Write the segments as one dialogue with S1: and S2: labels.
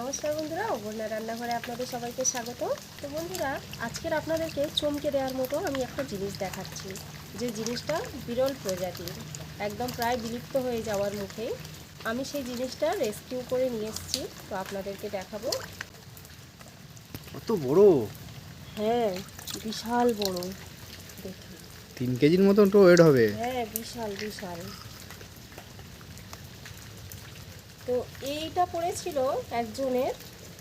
S1: নমস্কার বন্ধুরা অবর্ণা রান্নাঘরে আপনাদের সবাইকে স্বাগত। তো বন্ধুরা আজকের আপনাদেরকে চমকে দেওয়ার মতো আমি একটা জিনিস দেখাচ্ছি। যে জিনিসটা বিরল প্রজাতির একদম প্রায় বিলুপ্ত হয়ে যাওয়ার মুখে। আমি সেই জিনিসটা রেস্কিউ করে নিয়ে এসেছি তো আপনাদেরকে দেখাবো।
S2: কত বড়?
S1: হ্যাঁ বিশাল বড়। দেখুন।
S2: তিন কেজির মতন তো ওয়েট হবে।
S1: হ্যাঁ বিশাল বিশাল। তো এইটা পড়েছিল একজনের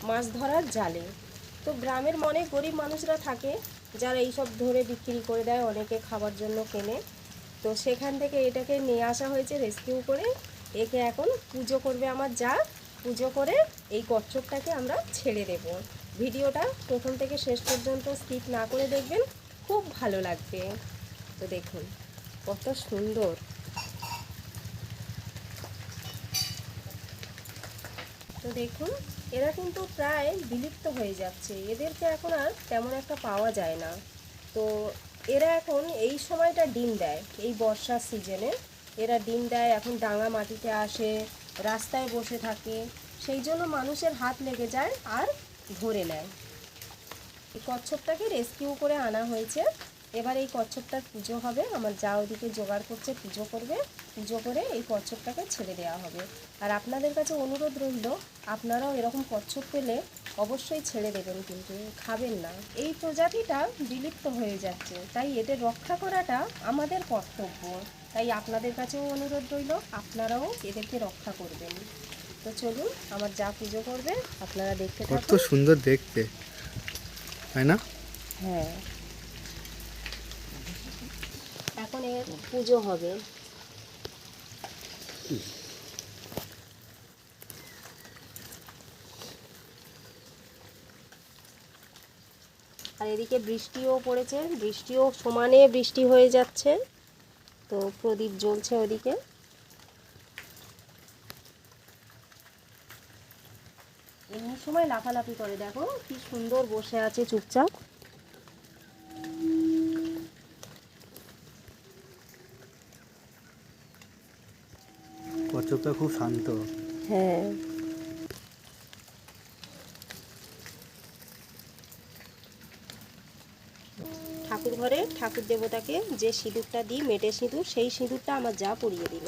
S1: মাছ ধরার জালে। তো গ্রামের মনে গরিব মানুষরা থাকে, যারা এইসব ধরে বিক্রি করে দেয়, অনেকে খাবার জন্য কেনে। তো সেখান থেকে এটাকে নিয়ে আসা হয়েছে রেস্কিউ করে। একে এখন পুজো করবে আমার যা, পুজো করে এই কচ্ছপটাকে আমরা ছেড়ে দেব। ভিডিওটা প্রথম থেকে শেষ পর্যন্ত স্কিপ না করে দেখবেন, খুব ভালো লাগবে। তো দেখুন, কত সুন্দর। তো দেখুন, এরা কিন্তু প্রায় বিলুপ্ত হয়ে যাচ্ছে। এদেরকে এখন আর তেমন একটা পাওয়া যায় না। তো এরা এখন এই সময়টা ডিম দেয়, এই বর্ষার সিজনে। এরা ডিম দেয়, এখন ডাঙা মাটিতে আসে, রাস্তায় বসে থাকে। সেই জন্য মানুষের হাত লেগে যায় আর ধরে নেয়। এই কচ্ছপটাকে রেস্কিউ করে আনা হয়েছে। এবার এই কচ্ছপটার পুজো হবে। আমার যা ওদিকে জোগাড় করছে পুজো করবে। পুজো করে এই কচ্ছপটাকে ছেড়ে দেওয়া হবে। আর আপনাদের কাছে অনুরোধ রইল আপনারাও এরকম কচ্ছপ পেলে অবশ্যই ছেড়ে দেবেন কিন্তু খাবেন না। এই প্রজাতিটা বিলুপ্ত হয়ে যাচ্ছে। তাই এদের রক্ষা করাটা আমাদের কর্তব্য। তাই আপনাদের কাছেও অনুরোধ রইল আপনারাও এদেরকে রক্ষা করবেন। তো চলুন আমার যা পুজো করবে আপনারা দেখতে
S2: কত সুন্দর দেখতে তাই না?
S1: হ্যাঁ। এখন পুজো হবে। আর এদিকে বৃষ্টিও পড়েছে, বৃষ্টিও সমানে বৃষ্টি হয়ে যাচ্ছে, তো প্রদীপ জ্বলছে ওদিকে। এমনি সময় লাফালাফি করে, দেখো কি সুন্দর বসে আছে চুপচাপ।
S2: কচ্ছপটা খুব শান্ত।
S1: হ্যাঁ। ঠাকুর ঘরে ঠাকুর দেবতাকে যে সিঁদুরটা দিই মেটে সিঁদুর, সেই সিঁদুরটা আমার যা পরিয়ে দিল।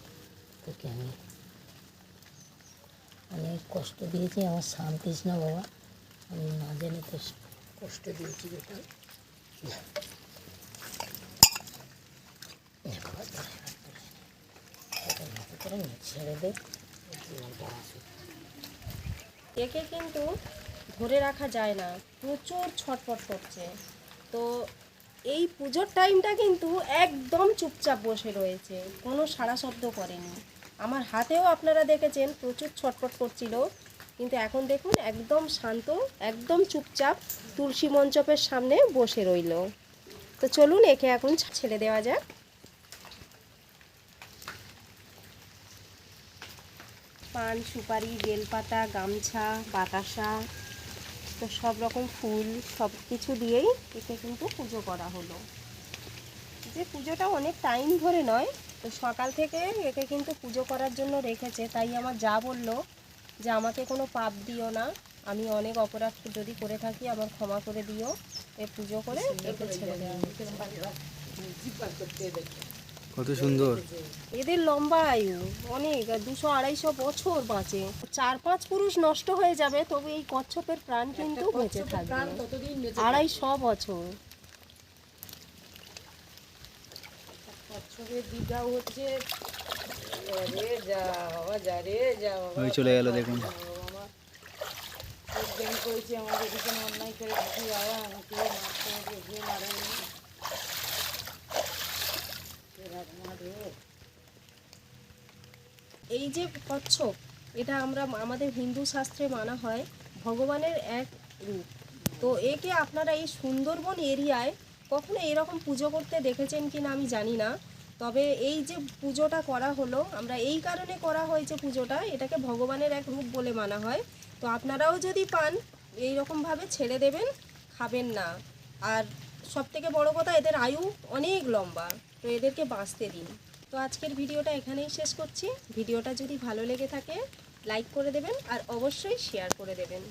S3: আমি অনেক কষ্ট দিয়েছি, আমার বাবা। আমি না জেনে তো কষ্ট দিয়েছি ছেড়ে
S1: একে কিন্তু ধরে রাখা যায় না। প্রচুর ছটফট করছে। তো এই পুজোর টাইমটা কিন্তু একদম চুপচাপ বসে রয়েছে। কোনো সাড়া শব্দ করেনি। আমার হাতেও আপনারা দেখেছেন, প্রচুর ছটফট করছিল। কিন্তু এখন দেখুন, একদম শান্ত, একদম চুপচাপ তুলসী মঞ্চপের সামনে বসে রইল। তো চলুন, একে এখন ছেড়ে দেওয়া যাক। পান, সুপারি, বেলপাতা, গামছা, বাতাসা তো সব রকম ফুল সব কিছু দিয়েই একে কিন্তু পুজো করা হলো। যে পুজোটা অনেক টাইম ধরে নয় তো সকাল থেকে একে কিন্তু পুজো করার জন্য রেখেছে। তাই আমার যা বলল যে আমাকে কোনো পাপ দিও না আমি অনেক অপরাধ যদি করে থাকি আমার ক্ষমা করে দিও। এ পুজো করে একে ছেড়ে দেওয়া।
S2: কত সুন্দর।
S1: এদের লম্বা আয়ু অনেক দুশো আড়াইশো বছর বাঁচে। চার পাঁচ পুরুষ নষ্ট হয়ে যাবে তবে এই কচ্ছপের প্রাণ কিন্তু বেঁচে থাকবে। আড়াইশো বছর।
S3: কচ্ছপের দীঘাও হচ্ছে
S4: রে যা বাবা যা রে যা বাবা।
S2: ওই চলে গেল দেখুন।
S4: এদিকে অন্যায় করে দিচ্ছি বাবা আমাকে মারতে আমাকে যে মারেনি মারে
S1: এই যে কচ্ছপ, এটা আমরা আমাদের হিন্দু শাস্ত্রে মানা হয় ভগবানের এক রূপ। তো একে আপনারা এই সুন্দরবন এরিয়ায় কখনো এরকম পুজো করতে দেখেছেন কি না আমি জানি না, তবে এই যে পুজোটা করা হলো, আমরা এই কারণে করা হয়েছে পুজোটা, এটাকে ভগবানের এক রূপ বলে মানা হয়। তো আপনারাও যদি পান এই রকমভাবে ছেড়ে দেবেন, খাবেন না। আর সব থেকে বড়ো কথা, এদের আয়ু অনেক লম্বা, তো এদেরকে বাঁচতে দিন। তো আজকের ভিডিওটা এখানেই শেষ করছি। ভিডিওটা যদি ভালো লেগে থাকে লাইক করে দেবেন আর অবশ্যই শেয়ার করে দেবেন।